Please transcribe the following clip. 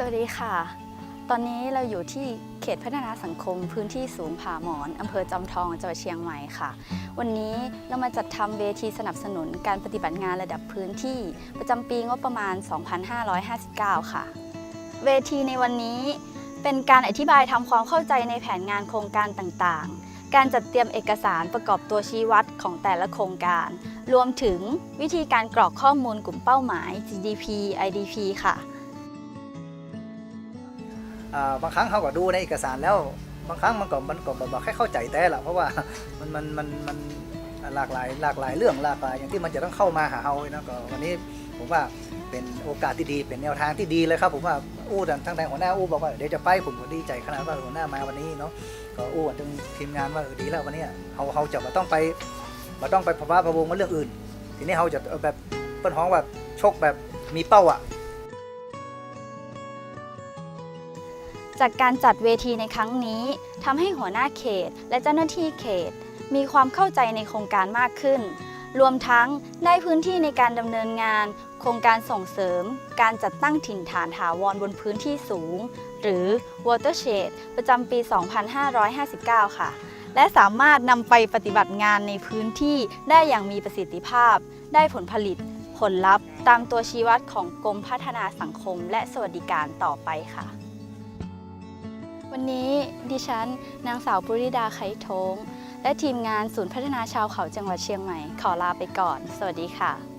สวัสดีค่ะ ตอนนี้เราอยู่ที่เขตพัฒนาสังคม พื้นที่สูงผาหมอนอำเภอจอมทองจังหวัดเชียงใหม่ค่ะ วันนี้เรามาจัดทำเวทีสนับสนุนการปฏิบัติงานระดับพื้นที่ ประจำปีงบประมาณ 2559 ค่ะ เวทีในวันนี้เป็นการอธิบายทำความเข้าใจในแผนงานโครงการต่างๆ การจัดเตรียมเอกสารประกอบตัวชี้วัดของแต่ละโครงการ รวมถึงวิธีการกรอกข้อมูลกลุ่มเป้าหมาย GDP IDP ค่ะ บางครั้งเขาก็ดูในเอกสารแล้ว บางครั้งมันก็มันก็แบบแค่เข้าใจแต่ละเพราะว่ามันมันมันมันหลากหลายหลากหลายเรื่องหลากหลายอย่างที่มันจะต้องเข้ามาหาเรานะก็วันนี้ผมว่าเป็นโอกาสที่ดีเป็นแนวทางที่ดีเลยครับ ผมว่าอู้ทางทางหัวหน้าอู้บอกว่าเดี๋ยวจะไปผมก็ดีใจขนาดว่าหัวหน้ามาวันนี้เนาะก็อู้กับทางทีมงานว่าดีแล้ววันนี้เขาเขาจะมาต้องไปมาต้องไปพะวาพะวงมาเรื่องอื่น ทีนี้เขาจะแบบเปิ้นห้องแบบชกแบบมีเป้าอะ จากการจัดเวทีในครั้งนี้ทำให้หัวหน้าเขต และเจ้าหน้าที่เขต มีความเข้าใจในโครงการมากขึ้น รวมทั้งได้พื้นที่ในการดำเนินงาน โครงการส่งเสริม การจัดตั้งถิ่นฐานถาวรบนพื้นที่สูง หรือ Watershed ประจำปี 2559 ค่ะ และสามารถนำไปปฏิบัติงานในพื้นที่ได้อย่างมีประสิทธิภาพ ได้ผลผลิต ผลลัพธ์ ตามตัวชี้วัดของกรมพัฒนาสังคม และสวัสดิการต่อไปค่ะ วันนี้ดิฉันนางสาวปุริดาไคทง และทีมงานศูนย์พัฒนาชาวเขาจังหวัดเชียงใหม่ ขอลาไปก่อน สวัสดีค่ะ